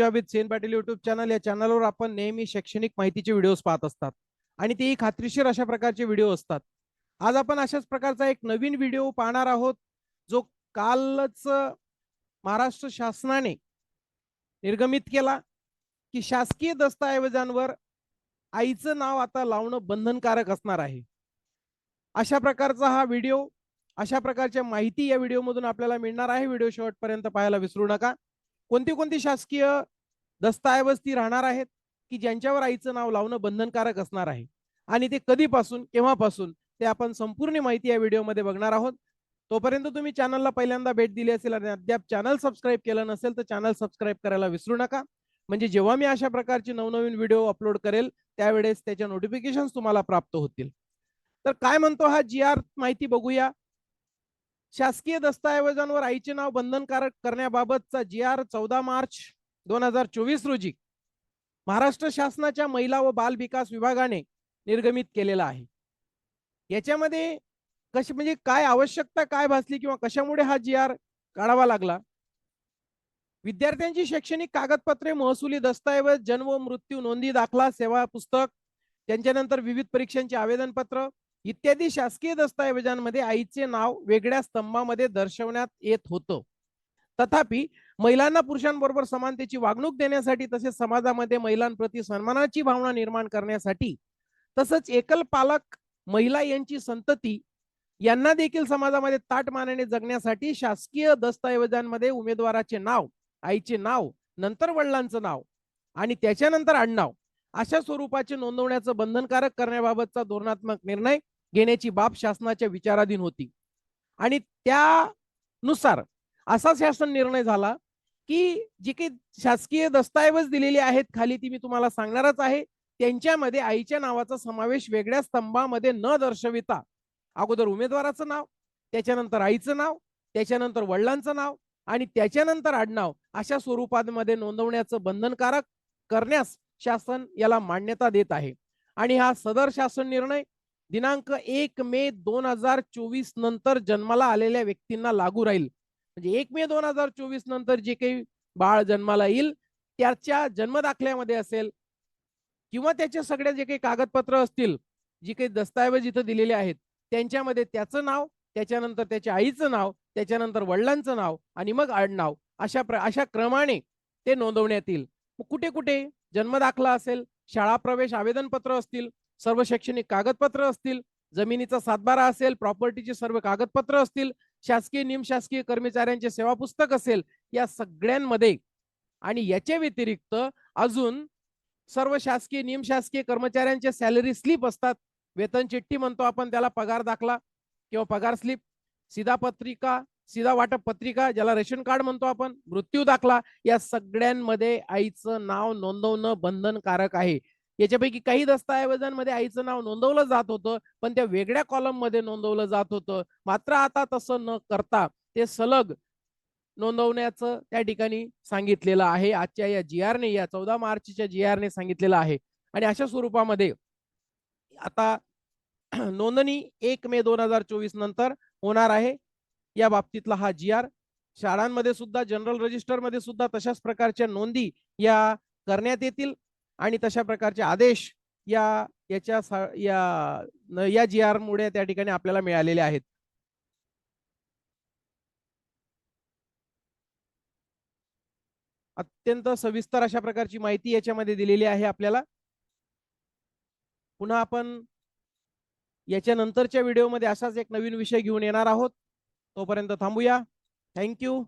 Job with Sen Patil YouTube channel या चॅनलवर आपण नेहमी शैक्षणिक माहितीचे व्हिडिओज पाहत असतात. आणि तेही खात्रीशीर अशा प्रकारचे व्हिडिओ असतात. आज आपण अशाच प्रकारचा एक नवीन व्हिडिओ पाहणार आहोत जो कालच महाराष्ट्र शासनाने निर्गमित केला की शासकीय दस्तऐवजांवर आईचं नाव आता लावणं बंधनकारक असणार आहे. अशा प्रकारचा हा व्हिडिओ अशा प्रकारच्या माहिती या व्हिडिओमधून आपल्याला मिळणार आहे. व्हिडिओ शेवटपर्यंत पाहायला विसरू नका. कोणती कोणती शासकीय दस्तऐवज ती राहणार आहेत? की ज्यांच्यावर आईचं नाव लावणं बंधनकारक असणार आहे? आणि ते कधीपासून केव्हापासून? ते आपण संपूर्ण माहिती या व्हिडिओमध्ये बघणार आहोत. तोपर्यंत तुम्ही चॅनलला पहिल्यांदा भेट दिली असेल आणि अद्याप चॅनल सबस्क्राईब केलं नसेल तर चॅनल सबस्क्राईब करायला विसरू नका. म्हणजे जेव्हा मी अशा प्रकारचे नवनवीन व्हिडिओ अपलोड करेल त्यावेळेस त्याच्या नोटिफिकेशन तुम्हाला प्राप्त होतील. तर काय म्हणतो हा जी आर माहिती बघूया. शासकीय दस्तऐवजांवर आईचे नाव बंधनकारक करण्याबाबतचा जी आर चौदा मार्च दोन हजार चोवीस रोजी महाराष्ट्र शासनाच्या महिला व बाल विकास विभागाने निर्गमित केलेला आहे. याच्यामध्ये कशी म्हणजे काय आवश्यकता काय भासली किंवा कशामुळे हा जी आर काढावा लागला? विद्यार्थ्यांची शैक्षणिक कागदपत्रे महसुली दस्तऐवज जन्म मृत्यू नोंदी दाखला सेवा पुस्तक त्यांच्यानंतर विविध परीक्षांचे आवेदनपत्र इत्यादी शासकीय दस्तऐवजांमध्ये आईचे नाव वेगळ्या स्तंभामध्ये दर्शवण्यात येत होतं. तथापि महिलांना पुरुषांबरोबर समानतेची वागणूक देण्यासाठी तसेच समाजामध्ये महिलांप्रती सन्मानाची भावना निर्माण करण्यासाठी तसंच एकल पालक महिला यांची संतती यांना देखील समाजामध्ये ताट मानाने जगण्यासाठी शासकीय दस्तऐवजांमध्ये उमेदवाराचे नाव आईचे नाव नंतर वडिलांचं नाव आणि त्याच्यानंतर आडनाव अशा स्वरूपाचे नोंदवण्याचं बंधनकारक करण्याबाबतचा धोरणात्मक निर्णय घेण्याची बाब शासनाच्या विचाराधीन होती. आणि त्यानुसार असा शासन निर्णय झाला की जे काही शासकीय दस्तऐवज दिलेले आहेत खाली ती मी तुम्हाला सांगणारच आहे. त्यांच्यामध्ये आईच्या नावाचा समावेश वेगळ्या स्तंभामध्ये न दर्शविता अगोदर उमेदवाराचं नाव त्याच्यानंतर आईचं नाव त्याच्यानंतर वडिलांचं नाव आणि त्याच्यानंतर आडनाव अशा स्वरूपामध्ये नोंदवण्याचं बंधनकारक करण्यास शासन याला मान्यता देत आहे. आणि हा सदर शासन निर्णय दिनांक एक मे दोन हजार चोवीस नंतर जन्माला आलेल्या व्यक्तींना लागू राहील. म्हणजे एक मे दोन हजार चोवीस नंतर जे काही बाळ जन्माला येईल त्याच्या जन्मदाखल्यामध्ये असेल किंवा त्याचे सगळे जे काही कागदपत्र असतील जी काही दस्तऐवज इथं दिलेले आहेत त्यांच्यामध्ये त्याचं नाव त्याच्यानंतर त्याच्या आईचं नाव त्याच्यानंतर वडिलांचं नाव आणि मग आडनाव अशा प्र अशा क्रमाने ते नोंदवण्यात येईल. कुठे कुठे जन्मदाखला असेल शाळा प्रवेश आवेदनपत्र असतील सर्व शैक्षणिक कागदपत्र असतील जमिनीचा सातबारा असेल प्रॉपर्टीचे सर्व कागदपत्र असतील शासकीय निमशासकीय कर्मचाऱ्यांचे सेवा पुस्तक असेल या सगळ्यांमध्ये आणि याच्या व्यतिरिक्त अजून सर्व शासकीय निमशासकीय कर्मचाऱ्यांचे सॅलरी स्लिप असतात. वेतन चिठ्ठी म्हणतो आपण त्याला पगार दाखला किंवा पगार स्लिप सीधा पत्रिका सीधा वाटप पत्रिका ज्याला रेशन कार्ड म्हणतो आपण मृत्यू दाखला. या सगळ्यांमध्ये आईचं नाव नोंदवणं बंधनकारक आहे. याच्यापैकी काही दस्तऐवजांमध्ये आईचं नाव नोंदवलं जात होतं पण त्या वेगळ्या कॉलममध्ये नोंदवलं जात होतं. मात्र आता तसं न करता ते सलग नोंदवण्याचं त्या ठिकाणी सांगितलेलं आहे. आजच्या या जी आरने या चौदा मार्चच्या जी आरने सांगितलेलं आहे. आणि अशा स्वरूपामध्ये आता नोंदणी एक मे दोन हजार चोवीस नंतर होणार आहे. या बाबतीतला हा जी आर शाळांमध्ये सुद्धा जनरल रजिस्टरमध्ये सुद्धा तशाच प्रकारच्या नोंदी या करण्यात येतील. आणि तशा प्रकारचे आदेश या याच्या या या जी आर मुळे त्या ठिकाणी आपल्याला मिळालेले आहेत. अत्यंत सविस्तर अशा प्रकारची माहिती याच्यामध्ये दिलेली आहे आपल्याला. पुन्हा आपण याच्या नंतरच्या व्हिडिओमध्ये असाच एक नवीन विषय घेऊन येणार आहोत. तोपर्यंत थांबूया. थँक्यू